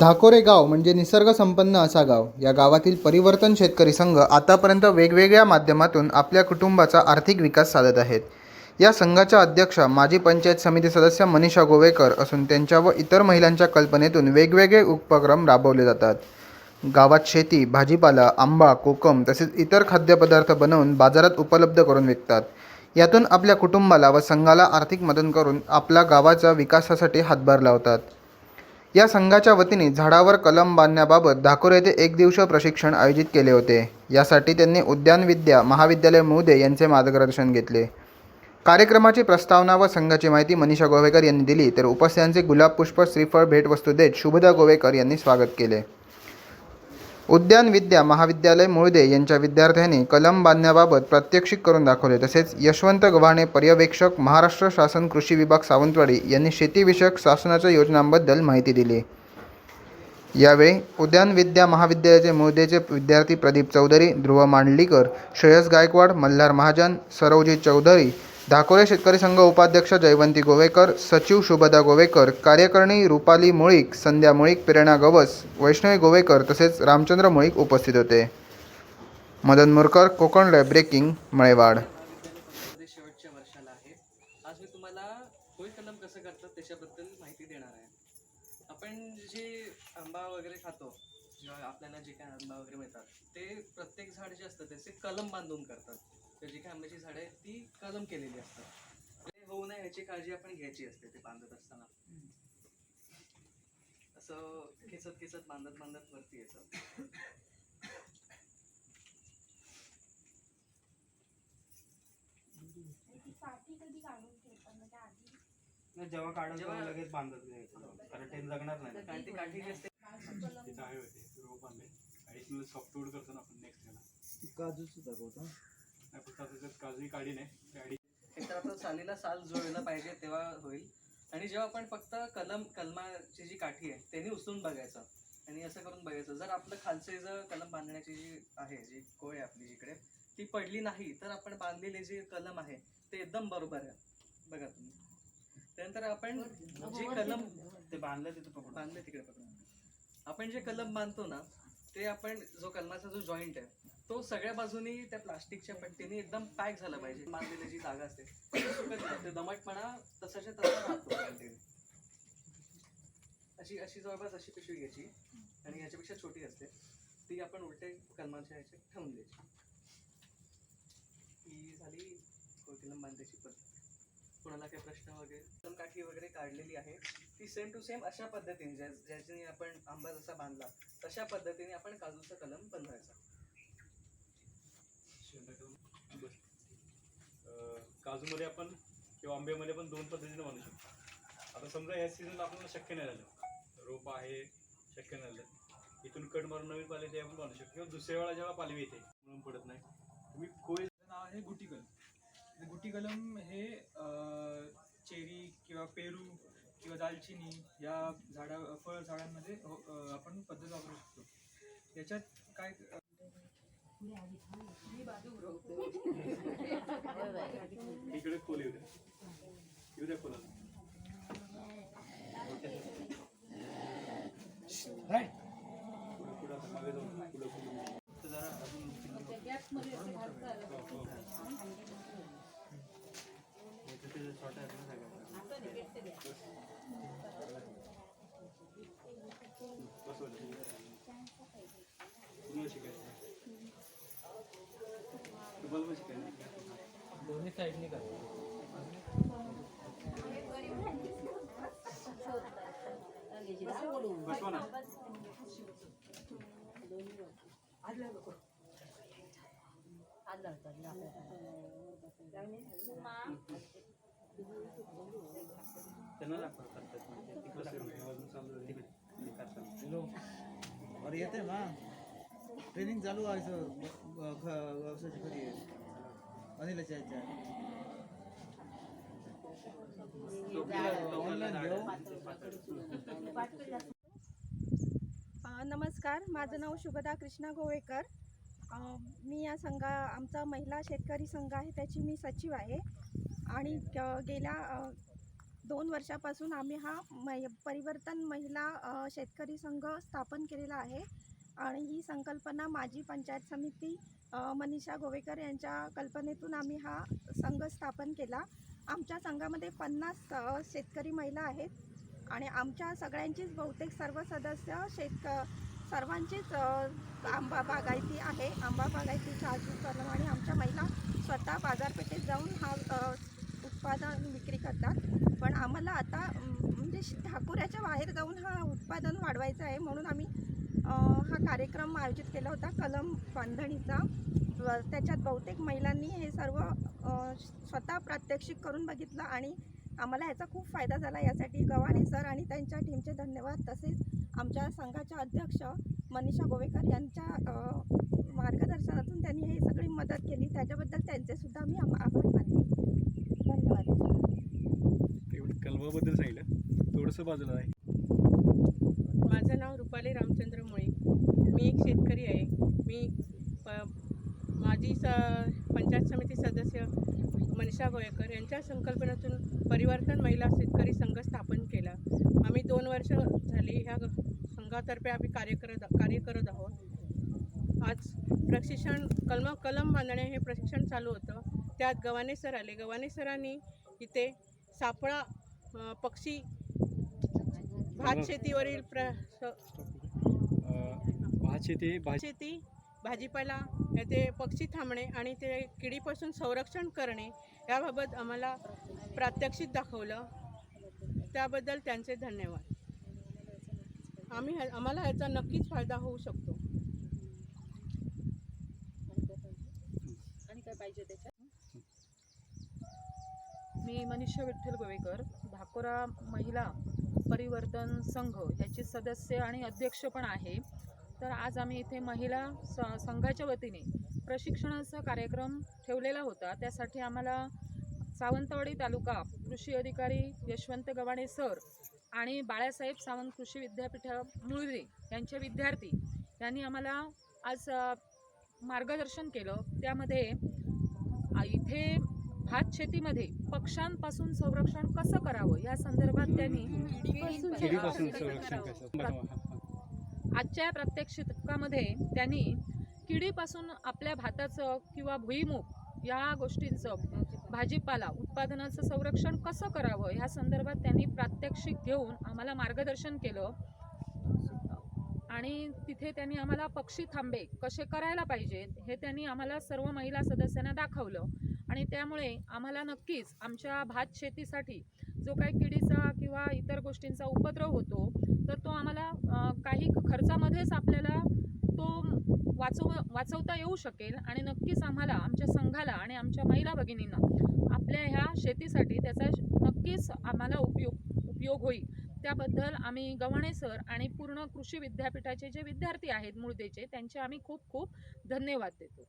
धाकोरे गाव म्हणजे निसर्गसंपन्न असा गाव. या गावातील परिवर्तन शेतकरी संघ आतापर्यंत वेगवेगळ्या माध्यमातून आपल्या कुटुंबाचा आर्थिक विकास साधत आहेत. या संघाच्या अध्यक्षा माजी पंचायत समिती सदस्य मनीषा गोवेकर असून त्यांच्या व इतर महिलांच्या कल्पनेतून वेगवेगळे उपक्रम राबवले जातात. गावात शेती भाजीपाला आंबा कोकम तसेच इतर खाद्यपदार्थ बनवून बाजारात उपलब्ध करून विकतात. यातून आपल्या कुटुंबाला व संघाला आर्थिक मदत करून आपला गावाच्या विकासासाठी हातभार लावतात. या संघाच्या वतीने झाडावर कलम बांधण्याबाबत धाकोर येथे एक दिवसीय प्रशिक्षण आयोजित केले होते. यासाठी त्यांनी उद्यान विद्या महाविद्यालय मुदे यांचे मार्गदर्शन घेतले. कार्यक्रमाची प्रस्तावना व संघाची माहिती मनीषा गोवेकर यांनी दिली. तर उपस्थितांचे गुलाब पुष्प श्रीफळ भेटवस्तू देत शुभदा गोवेकर यांनी स्वागत केले. उद्यान विद्या महाविद्यालय मुळदे यांच्या विद्यार्थ्यांनी कलम बांधण्याबाबत प्रात्यक्षिक करून दाखवले. तसेच यशवंत गव्हाणे पर्यवेक्षक महाराष्ट्र शासन कृषी विभाग सावंतवाडी यांनी शेतीविषयक शासनाच्या योजनांबद्दल माहिती दिली. यावेळी उद्यान विद्या महाविद्यालयाचे मुळदेचे विद्यार्थी प्रदीप चौधरी ध्रुव मांडलीकर श्रेयस गायकवाड मल्हार महाजन सरोजी चौधरी धाकोरे शेतकरी संघ उपाध्यक्ष जयवंती गोवेकर सचिव शुभदा गोवेकर कार्यकारिणी रुपाली मुळीक संध्या मुळीक प्रेरणा गवस वैष्णवी गोवेकर तसेच रामचंद्र मुळीक उपस्थित होते. Madan Murkar Konkan lab breaking Malewad. शेवटच्या वर्षाला आहे आज मी तुम्हाला होय कलम कसं करतात त्याच्याबद्दल माहिती देणार आहे. आपण जे आंबा वगैरे खातो आपल्याला जे काय आंबा वगैरे मिळतात ते प्रत्येक झाड जे असतं त्याचे कलम बांधून करतात. तर जी काय आंब्याची झाडं आहेत ती कलम केलेली असतात. ते होऊ नये याची काळजी आपण घ्यायची असते ते बांधत असताना. असं खेचत खेचत बांधत बांधत वरती यायचं म्हणजे जेव्हा काढून जेव्हा- तेव्हा लगेच बांधत नाही कारण टेन जगणार नाही. कारण ती काठी जी असते तिथं आहे होते? रोप आणले ॲडिशनल सॉफ्टवूड करतो ना आपण नेक्स्ट याला काजूच दाखवता नाही फक्त आता त्याच्यात काजूही काढी नाही ते ॲडी एकतर आपलं सालीला साल जुळलं पाहिजे तेव्हा होईल. आणि जेव्हा आपण फक्त कलम कलमाची जी काठी आहे त्यांनी उचलून बघायचं. आणि असं करून बघायचं. जर आपलं खालचे जर कलम बांधण्याची जी आहे जी कोय आहे आपली जिकडे ती पडली नाही तर आपण बांधलेले जे कलम आहे ते एकदम बरोबर आहे. बघा तुम्ही. त्यानंतर आपण जे कलम ते बांधलं तिथं पकडून. बांधले तिकडे पकडून. आपण जे कलम बांधतो ना ते आपण जो कलमाचा जो जॉईंट आहे तो सगळ्या बाजूनी त्या प्लास्टिकच्या पट्टीने एकदम पॅक झाला पाहिजे. बांधलेली जी जागा असते ते दमटपणा तसाच्या तसा राहतो कंटिन्यू अशी अशी जवळपास अशी पिशवी घ्यायची आणि याच्यापेक्षा छोटी असते. ती आपण उलटे कलमांच्या ह्याच्यात ठेवून द्यायची. ही झाली कोकिलम बांधायची पद्धत. कोणाला काही प्रश्न वगैरे काठी वगैरे काढलेली आहे ती सेम टू सेम अशा पद्धतीने ज्या ज्याच्याने आपण आंबा जसा बांधला तशा पद्धतीने आपण काजूचा कलम बनवायचा. काजूमध्ये आपण किंवा आंब्यामध्ये पण दोन पद्धतीने बनवू शकतो. आता समजा या सीझनला आपल्याला शक्य नाही झालं. रोप आहे शक्य नाही झालं. इथून कट मारून नवीन पाले ते आपण बनवू शकतो. किंवा दुसऱ्या वेळा जेव्हा पालवी येते. म्हणून पडत नाही. तुम्ही कोय नाव आहे गुटी कलम गुटी कलम हे चेरी किंवा पेरू किंवा दालचिनी या झाडा फळ झाडांमध्ये आपण पद्धत वापरू शकतो. याच्यात काय इकडे खोल येऊ द्या. येऊ द्या खोला पुढं पुढं आता मागे जाऊन पुढं पुढं छोट्या आहेत ना सगळ्या એની સાઈડ अरे येते अनिलच्या ह्याच्या नमस्कार माझं नाव शुभदा कृष्णा गोवेकर. मी या संघा आमचा महिला शेतकरी संघ आहे त्याची मी सचिव आहे. आणि गेल्या दोन वर्षापासून आम्ही हा मै परिवर्तन महिला शेतकरी संघ स्थापन केलेला आहे. आणि ही संकल्पना माजी पंचायत समिती मनीषा गोवेकर यांच्या कल्पनेतून आम्ही हा संघ स्थापन केला. आमच्या संघामध्ये पन्नास शेतकरी महिला आहेत आणि आमच्या सगळ्यांचीच बहुतेक सर्व सदस्य शेतक सर्वांचीच आंबा बागायती आहे. आंबा बागायती काजू कलम आणि आमच्या महिला स्वतः बाजारपेठेत जाऊन हा उत्पादन विक्री करतात. पण आम्हाला आता म्हणजे ठाकुऱ्याच्या बाहेर जाऊन हा उत्पादन वाढवायचं आहे म्हणून आम्ही हा कार्यक्रम आयोजित केला होता कलम बांधणीचा. व त्याच्यात बहुतेक महिलांनी हे सर्व स्वतः प्रात्यक्षिक करून बघितलं आणि आम्हाला ह्याचा खूप फायदा झाला. यासाठी गव्हाणे सर आणि त्यांच्या टीमचे धन्यवाद. तसेच आमच्या संघाच्या अध्यक्ष मनीषा गोवेकर यांच्या मार्गदर्शनातून त्यांनी हे सगळी मदत केली. त्याच्याबद्दल त्यांचे सुद्धा मी आभार मानले धन्यवाद. तेवढं कलमाबद्दल सांगितलं. थोडंसं बाजूला आहे माझं नाव रुपाली रामचंद्र मुळे मी एक शेतकरी आहे. मी प माझी स पंचायत समिती सदस्य मनीषा गोयकर यांच्या संकल्पनेतून परिवर्तन महिला शेतकरी संघ स्थापन केला. आम्ही दोन वर्ष झाली ह्या संघातर्फे आम्ही कार्य करत कार्य करत आहोत. आज प्रशिक्षण कलम कलम बांधणे हे प्रशिक्षण चालू होतं. त्यात गव्हाणे सर आले. गव्हाणे सरांनी इथे सापळा पक्षी भात शेतीवरील प्र स- भात शेती भाजी शेती भाजीपाला ते पक्षी थांबणे आणि ते किडीपासून संरक्षण करणे याबाबत आम्हाला प्रात्यक्षिक दाखवलं. त्याबद्दल त्यांचे धन्यवाद. आम्ही ह्या- आम्हाला ह्याचा नक्कीच फायदा होऊ शकतो. मी मनीषा विठ्ठल गोवेकर धाकोरा महिला परिवर्तन संघ याची सदस्य आणि अध्यक्ष पण आहे. तर आज आम्ही इथे महिला स संघाच्या वतीने प्रशिक्षणाचा कार्यक्रम ठेवलेला होता. त्यासाठी आम्हाला सावंतवाडी तालुका कृषी अधिकारी यशवंत गवाणे सर आणि बाळासाहेब सावंत कृषी विद्यापीठ मुळवे यांचे विद्यार्थी यांनी आम्हाला आज मार्गदर्शन केलं. त्यामध्ये इथे भात शेतीमध्ये पक्ष्यांपासून संरक्षण कसं करावं या संदर्भात त्यांनी आजच्या संरक्षण आजच्या प्रात्यक्षिकामध्ये त्यांनी किडीपासून आपल्या भाताचं किंवा भुईमूग या गोष्टींचं भाजीपाला उत्पादनाचं संरक्षण कसं करावं ह्या संदर्भात त्यांनी प्रात्यक्षिक घेऊन आम्हाला मार्गदर्शन केलं. आणि तिथे त्यांनी आम्हाला पक्षी थांबे कसे करायला पाहिजेत हे त्यांनी आम्हाला सर्व महिला सदस्यांना दाखवलं. आणि त्यामुळे आम्हाला नक्कीच आमच्या भात शेतीसाठी जो काही किडीचा किंवा इतर गोष्टींचा उपद्रव होतो तर तो आम्हाला काही खर्चामध्येच आपल्याला तो वाचव वाचवता येऊ शकेल आणि नक्कीच आम्हाला आमच्या संघाला आणि आमच्या महिला भगिनींना आपल्या ह्या शेतीसाठी त्याचा नक्कीच आम्हाला उपयोग उपयोग होईल. त्याबद्दल आम्ही गव्हाणे सर आणि पूर्ण कृषी विद्यापीठाचे जे विद्यार्थी आहेत मुळदेचे त्यांचे आम्ही खूप खूप धन्यवाद देतो.